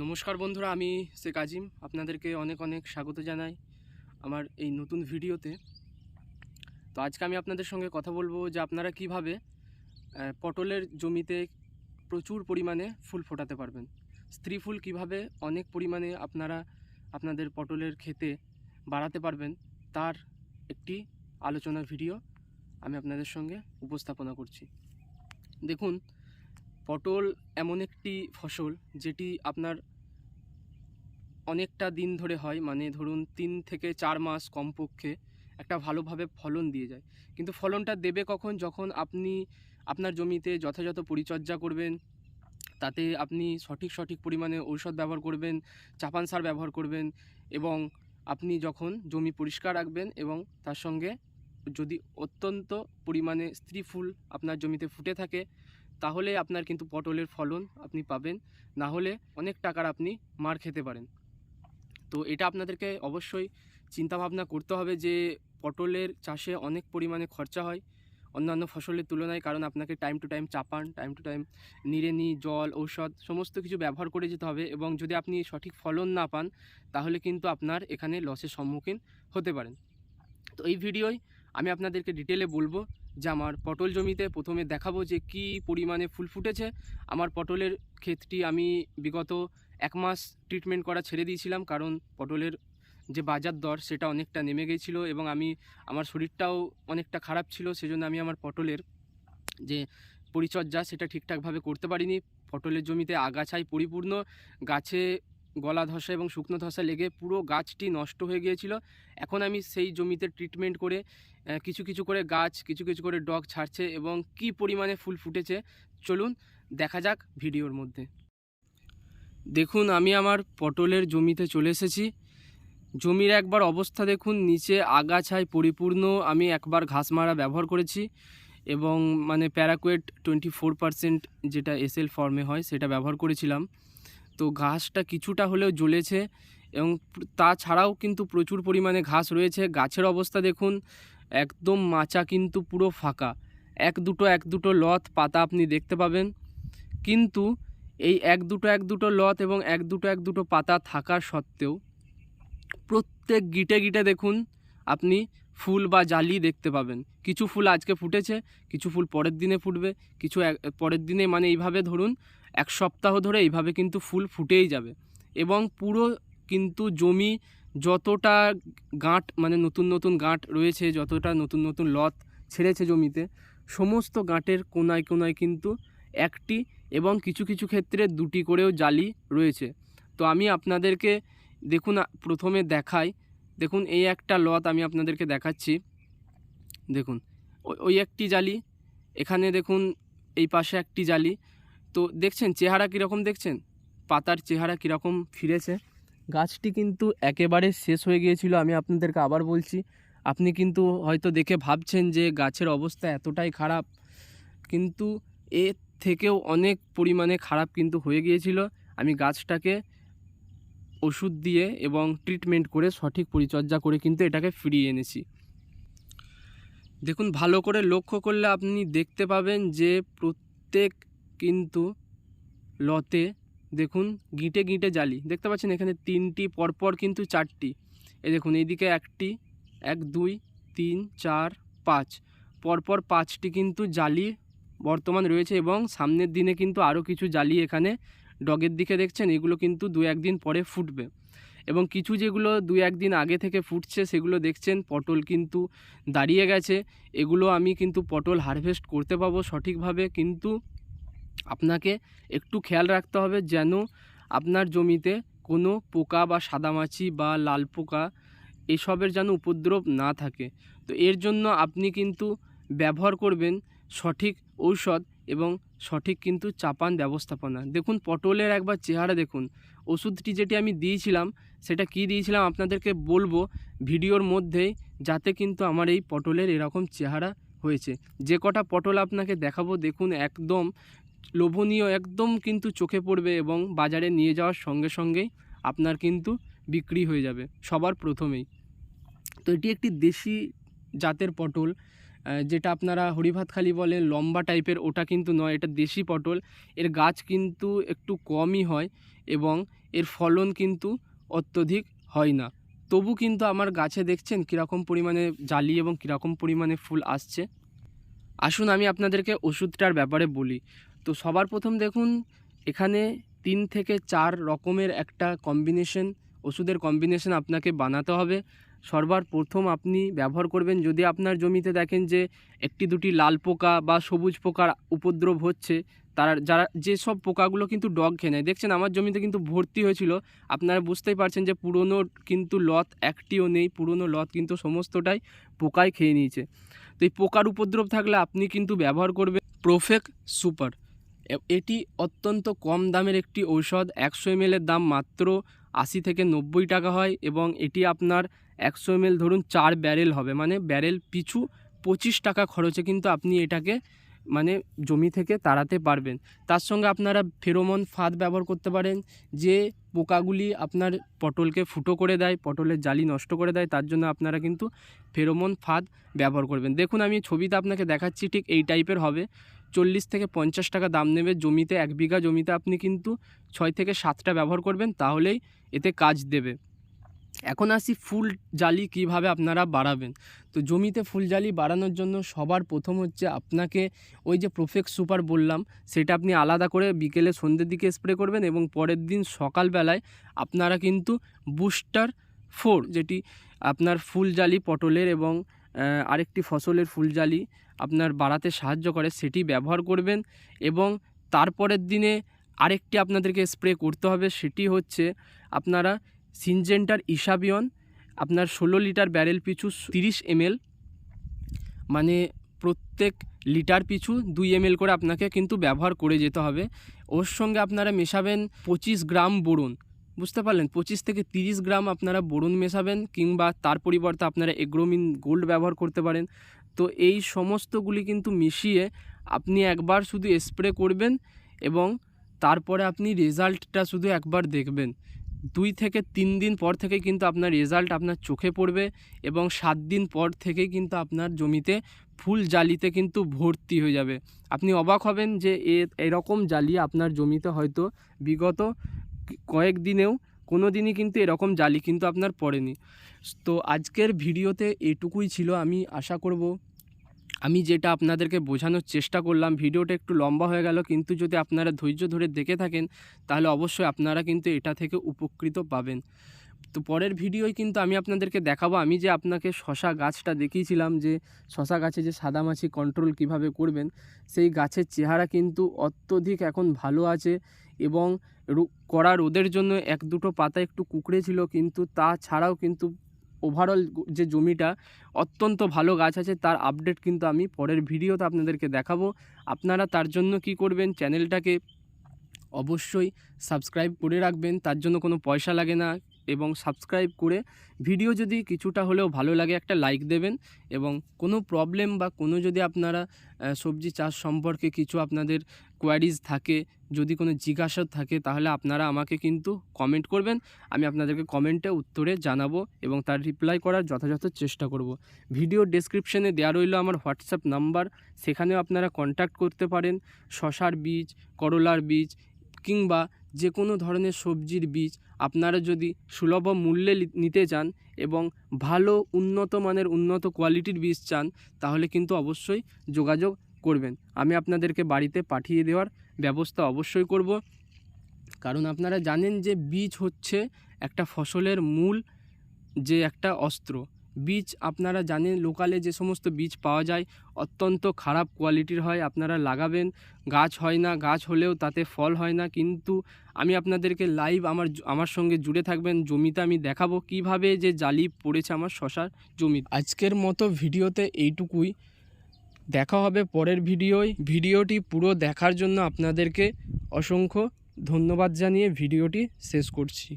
নমস্কার বন্ধুরা, আমি শেখ আজিম আপনাদেরকে অনেক অনেক স্বাগত জানাই আমার এই নতুন ভিডিওতে। তো আজকে আমি আপনাদের সঙ্গে কথা বলব যে আপনারা কীভাবে পটলের জমিতে প্রচুর পরিমাণে ফুল ফোটাতে পারবেন। স্ত্রী ফুল কীভাবে অনেক পরিমাণে আপনারা আপনাদের পটলের ক্ষেতে বাড়াতে পারবেন, তার একটি আলোচনা ভিডিও আমি আপনাদের সঙ্গে উপস্থাপনা করছি। দেখুন পটল এমন একটি ফসল যেটি আপনার অনেকটা দিন ধরে হয় মানে ধরুন তিন থেকে চার মাস কমপক্ষে একটা ভালোভাবে ফলন দিয়ে যায়। কিন্তু ফলনটা দেবে কখন? যখন আপনি আপনার জমিতে যথাযথ পরিচর্যা করবেন, তাতে আপনি সঠিক সঠিক পরিমাণে ঔষধ ব্যবহার করবেন, চাপান সার ব্যবহার করবেন এবং আপনি যখন জমি পরিষ্কার রাখবেন এবং তার সঙ্গে যদি অত্যন্ত পরিমাণে স্ত্রী ফুল আপনার জমিতে ফুটে থাকে তাহলে আপনার কিন্তু পটলের ফলন আপনি পাবেন। না হলে অনেক টাকার আপনি মার খেতে পারেন। তো এটা আপনাদেরকে অবশ্যই চিন্তাভাবনা করতে হবে যে পটলের চাষে অনেক পরিমাণে খরচা হয় অন্যান্য ফসলের তুলনায়, কারণ আপনাকে টাইম টু টাইম চাপান টাইম টু টাইম নিড়েনি, জল, ঔষধ সমস্ত কিছু ব্যবহার করে যেতে হবে এবং যদি আপনি সঠিক ফলন না পান, তাহলে কিন্তু আপনার এখানে লসের সম্মুখীন হতে পারেন। তো এই ভিডিওয় আমি আপনাদেরকে ডিটেলে বলব যে আমার পটল জমিতে প্রথমে দেখাবো যে কি পরিমাণে ফুল ফুটেছে। আমার পটলের ক্ষেতটি আমি বিগত এক মাস ট্রিটমেন্ট করা ছেড়ে দিয়েছিলাম কারণ পটলের যে বাজার দর সেটা অনেকটা নেমে গেছিল এবং আমি, আমার শরীরটাও অনেকটা খারাপ ছিল সেজন্য আমি আমার পটলের যে পরিচর্যা সেটা ঠিকঠাকভাবে করতে পারিনি। পটলের জমিতে আগাছায় পরিপূর্ণ, গাছে গলা ধসা এবং শুকনো ধসা লেগে পুরো গাছটি নষ্ট হয়ে গিয়েছিল। এখন আমি সেই জমিতে ট্রিটমেন্ট করে কিছু কিছু করে গাছ, কিছু কিছু করে ডগ ছাড়ছে এবং কি পরিমাণে ফুল ফুটেছে, চলুন দেখা যাক ভিডিওর মধ্যে। দেখুন, আমি আমার পটলের জমিতে চলে এসেছি। জমির একবার অবস্থা দেখুন, নিচে আগাছায় পরিপূর্ণ আমি একবার ঘাস মারা ব্যবহার করেছি এবং মানে প্যারাকুয়েট টোয়েন্টি ফোর পারসেন্ট যেটা এসএল ফর্মে হয়, সেটা ব্যবহার করেছিলাম। তো ঘাসটা কিছুটা হলেও জ্বলেছে এবং তাছাড়াও কিন্তু প্রচুর পরিমাণে ঘাস রয়েছে। গাছের অবস্থা দেখুন, একদম মাচা কিন্তু পুরো ফাঁকা। এক দুটো এক দুটো লত পাতা আপনি দেখতে পাবেন। কিন্তু এই এক দুটো এক দুটো লত এবং এক দুটো এক দুটো পাতা থাকা সত্ত্বেও প্রত্যেক গিটে গিটে দেখুন, আপনি ফুল বা জালি দেখতে পাবেন। কিছু ফুল আজকে ফুটেছে, কিছু ফুল পরের দিনে ফুটবে, কিছু পরের দিনে মানে এইভাবে ধরুন, এক সপ্তাহ ধরে এইভাবে কিন্তু ফুল ফুটেই যাবে। এবং পুরো কিন্তু জমি যতটা গাঁট মানে নতুন নতুন গাঁট রয়েছে, যতটা নতুন নতুন লত ছেড়েছে জমিতে, সমস্ত গাঁটের কোনায় কোনায় কিন্তু একটি এবং কিছু কিছু ক্ষেত্রে দুটি করেও জালি রয়েছে। তো আমি আপনাদেরকে দেখুন প্রথমে দেখাই দেখুন, এই একটা লত আমি আপনাদেরকে দেখাচ্ছি। দেখুন, ওই- একটি জালি, এখানে দেখুন, এই পাশে একটি জালি। তো দেখছেন, চেহারা কীরকম দেখছেন? পাতার চেহারা কীরকম ফিরেছে? গাছটি কিন্তু একেবারে শেষ হয়ে গিয়েছিল, আমি আপনাদেরকে আবার বলছি। আপনি কিন্তু হয়তো দেখে ভাবছেন যে গাছের অবস্থা এতটাই খারাপ, কিন্তু এর থেকেও অনেক পরিমাণে খারাপ কিন্তু হয়ে গিয়েছিল। আমি গাছটাকে ওষুধ দিয়ে এবং ট্রিটমেন্ট করে সঠিক পরিচর্যা করে কিন্তু এটাকে ফিরিয়ে এনেছি। দেখুন, ভালো করে লক্ষ্য করলে আপনি দেখতে পাবেন যে প্রত্যেক কিন্তু লতে দেখুন, গিঁটে গিঁটে জালি। দেখতে পাচ্ছেন এখানে তিনটি, পরপর কিন্তু চারটি। এই দেখুন, এইদিকে একটি, এক, দুই, তিন, চার, পাঁচ। পরপর পাঁচটি কিন্তু জালি বর্তমান রয়েছে এবং সামনের দিনে কিন্তু আরও কিছু জালি এখানে ডগের দিকে দেখছেন, এগুলো কিন্তু দু একদিন পরে ফুটবে। এবং কিছু যেগুলো দু একদিন আগে থেকে ফুটছে, সেগুলো দেখছেন, পটল কিন্তু দাঁড়িয়ে গেছে। এগুলো আমি কিন্তু পটল হারভেস্ট করতে পাবো সঠিকভাবে, কিন্তু আপনাকে একটু খেয়াল রাখতে হবে যেন আপনার জমিতে কোনো পোকা বা সাদামাছি বা লাল পোকা এসবের যেন উপদ্রব না থাকে। তো এর জন্য আপনি কিন্তু ব্যবহার করবেন সঠিক ঔষধ এবং সঠিক কিন্তু চাপান ব্যবস্থাপনা। দেখুন, পটলের একবার চেহারা দেখুন। ওষুধটি যেটি আমি দিয়েছিলাম, সেটা কি দিয়েছিলাম আপনাদেরকে বলব ভিডিওর মধ্যেই, যাতে কিন্তু আমার এই পটলের এরকম চেহারা হয়েছে। যে কটা পটল আপনাকে দেখাবো, দেখুন, একদম লোভনীয়, একদম কিন্তু চোখে পড়বে এবং বাজারে নিয়ে যাওয়ার সঙ্গে সঙ্গেই আপনার কিন্তু বিক্রি হয়ে যাবে, সবার প্রথমেই। তো এটি একটি দেশি জাতের পটল। যেটা আপনারা হরিভাতখালি বলেন লম্বা টাইপের, ওটা কিন্তু নয়, এটা দেশি পটল। এর গাছ কিন্তু একটু কমই হয় এবং এর ফলন কিন্তু অত্যধিক হয় না। তবু কিন্তু আমার গাছে দেখছেন কীরকম পরিমাণে জালি এবং কীরকম পরিমাণে ফুল আসছে। আসুন আমি আপনাদেরকে ওষুধটার ব্যাপারে বলি। তো সবার প্রথম দেখুন, এখানে তিন থেকে চার রকমের একটা কম্বিনেশন ওষুধের কম্বিনেশন আপনাকে বানাতে হবে। সর্বার প্রথম আপনি ব্যবহার করবেন যদি আপনার জমিতে দেখেন যে একটি দুটি লাল পোকা বা সবুজ পোকার উপদ্রব হচ্ছে, তারা যারা যেসব পোকাগুলো কিন্তু ডগ খেয়ে নেয়। দেখছেন আমার জমিতে কিন্তু ভর্তি হয়েছিল। আপনারা বুঝতেই পারছেন যে পুরনো কিন্তু লত একটিও নেই, পুরনো লত কিন্তু সমস্তটাই পোকায় খেয়ে নিয়েছে। তো এই পোকার উপদ্রব থাকলে আপনি কিন্তু ব্যবহার করবেন প্রোফেক সুপার। এটি অত্যন্ত কম দামের একটি ঔষধ, একশো এমএলের দাম মাত্র আশি থেকে নব্বই টাকা হয় এবং এটি আপনার একশো এমএল ধরুন চার ব্যারেল হবে। মানে ব্যারেল পিছু পঁচিশ টাকা খরচে কিন্তু আপনি এটাকে মানে জমি থেকে তাড়াতে পারবেন। তার সঙ্গে আপনারা ফেরোমন ফাঁদ ব্যবহার করতে পারেন, যে পোকাগুলি আপনার পটলকে ফুটো করে দেয়, পটলের জালি নষ্ট করে দেয়, তার জন্য আপনারা কিন্তু ফেরোমন ফাঁদ ব্যবহার করবেন। দেখুন, আমি ছবিতে আপনাকে দেখাচ্ছি ঠিক এই টাইপের হবে। চল্লিশ থেকে পঞ্চাশ টাকা দাম নেবে জমিতে, এক বিঘা জমিতে আপনি কিন্তু ছয় থেকে সাতটা ব্যবহার করবেন, তাহলেই এতে কাজ দেবে। এখন আসি ফুল জালি কীভাবে আপনারা বাড়াবেন। তো জমিতে ফুল জালি বাড়ানোর জন্য সবার প্রথম হচ্ছে আপনাকে ওই যে প্রফেক্ট সুপার বললাম, সেটা আপনি আলাদা করে বিকেলে সন্ধ্যের দিকে স্প্রে করবেন এবং পরের দিন সকালবেলায় আপনারা কিন্তু বুস্টার ফোর যেটি আপনার ফুল জালি পটলের এবং আরেকটি ফসলের ফুল জালি আপনার বাড়াতে সাহায্য করে, সেটি ব্যবহার করবেন এবং তারপরের দিনে আরেকটি আপনাদেরকে স্প্রে করতে হবে, সেটি হচ্ছে আপনারা সিনজেন্টার ইসাবিয়ন আপনার ষোলো লিটার ব্যারেল পিছু তিরিশ এমএল মানে প্রত্যেক লিটার পিছু দুই এমএল করে আপনাকে কিন্তু ব্যবহার করে যেতে হবে। ওর সঙ্গে আপনারা মেশাবেন পঁচিশ গ্রাম বোরন, বুঝতে পারলেন? পঁচিশ থেকে তিরিশ গ্রাম আপনারা বোরন মেশাবেন কিংবা তার পরিবর্তে আপনারা এগ্রোমিন গোল্ড ব্যবহার করতে পারেন। তো এই সমস্তগুলি কিন্তু মিশিয়ে আপনি একবার শুধু স্প্রে করবেন এবং তারপরে আপনি রেজাল্টটা শুধু একবার দেখবেন। দুই থেকে তিন দিন পর থেকে কিন্তু আপনার রেজাল্ট আপনার চোখে পড়বে এবং সাত দিন পর থেকেই কিন্তু আপনার জমিতে ফুল জালিতে কিন্তু ভর্তি হয়ে যাবে। আপনি অবাক হবেন যে এরকম জালি আপনার জমিতে হয়তো বিগত কয়েক দিনেও কোনো দিনই কিন্তু এরকম জালি কিন্তু আপনার পড়েনি। তো আজকের ভিডিওতে এটুকুই ছিল। আমি আশা করব আমি যেটা আপনাদেরকে বোঝানোর চেষ্টা করলাম, ভিডিওটা একটু লম্বা হয়ে গেল, কিন্তু যদি আপনারা ধৈর্য ধরে দেখে থাকেন, তাহলে অবশ্যই আপনারা কিন্তু এটা থেকে উপকৃত পাবেন। তো পরের ভিডিওয় কিন্তু আমি আপনাদেরকে দেখাবো, আমি যে আপনাকে শশা গাছটা দেখিয়েছিলাম যে, শশা গাছে যে সাদামাছি কন্ট্রোল কীভাবে করবেন, সেই গাছের চেহারা কিন্তু অত্যধিক এখন ভালো আছে এবং কড়া রোদের জন্য এক দুটো পাতা একটু কুকড়ে ছিল, কিন্তু তাছাড়াও কিন্তু ওভারঅল যে জমিটা, অত্যন্ত ভালো গাছ আছে, তার আপডেট কিন্তু আমি পরের ভিডিওতে আপনাদেরকে দেখাবো। আপনারা তার জন্য কি করবেন, চ্যানেলটাকে অবশ্যই সাবস্ক্রাইব করে রাখবেন, তার জন্য কোনো পয়সা লাগে না এবং সাবস্ক্রাইব করে ভিডিও যদি কিছুটা হলেও ভালো লাগে, একটা লাইক দেবেন এবং কোনো প্রবলেম বা কোনো যদি আপনারা সবজি চাষ সম্পর্কে কিছু আপনাদের কোয়ারিজ থাকে, যদি কোনো জিজ্ঞাসা থাকে তাহলে আপনারা আমাকে কিন্তু কমেন্ট করবেন। আমি আপনাদেরকে কমেন্টে উত্তরে জানাব এবং তার রিপ্লাই করার যথাযথ চেষ্টা করব। ভিডিও ডেসক্রিপশনে দেওয়া রইল আমার হোয়াটসঅ্যাপ নাম্বার সেখানেও আপনারা কন্ট্যাক্ট করতে পারেন। শশার বীজ, করলার বীজ কিংবা যে কোনো ধরনের সবজির বীজ আপনারা যদি সুলভ মূল্যে নিতে চান এবং ভালো উন্নত মানের উন্নত কোয়ালিটির বীজ চান, তাহলে কিন্তু অবশ্যই যোগাযোগ করবেন। আমি আপনাদেরকে বাড়িতে পাঠিয়ে দেওয়ার ব্যবস্থা অবশ্যই করব। কারণ আপনারা জানেন যে বীজ হচ্ছে একটা ফসলের মূল যে একটা অস্ত্র। বীজ আপনারা জানেন, লোকালে যে সমস্ত বীজ পাওয়া যায়, অত্যন্ত খারাপ কোয়ালিটির হয়, আপনারা লাগাবেন। গাছ হয় না, গাছ হলেও তাতে ফল হয় না। কিন্তু আমি আপনাদেরকে লাইভ আমার আমার সঙ্গে জুড়ে থাকবেন। জমিতে আমি দেখাবো কীভাবে যে জালি পড়েছে আমার শশার জমি। আজকের মতো ভিডিওতে এইটুকুই। দেখা হবে পরের ভিডিওয়। ভিডিওটি পুরো দেখার জন্য আপনাদেরকে অসংখ্য ধন্যবাদ জানিয়ে ভিডিওটি শেষ করছি।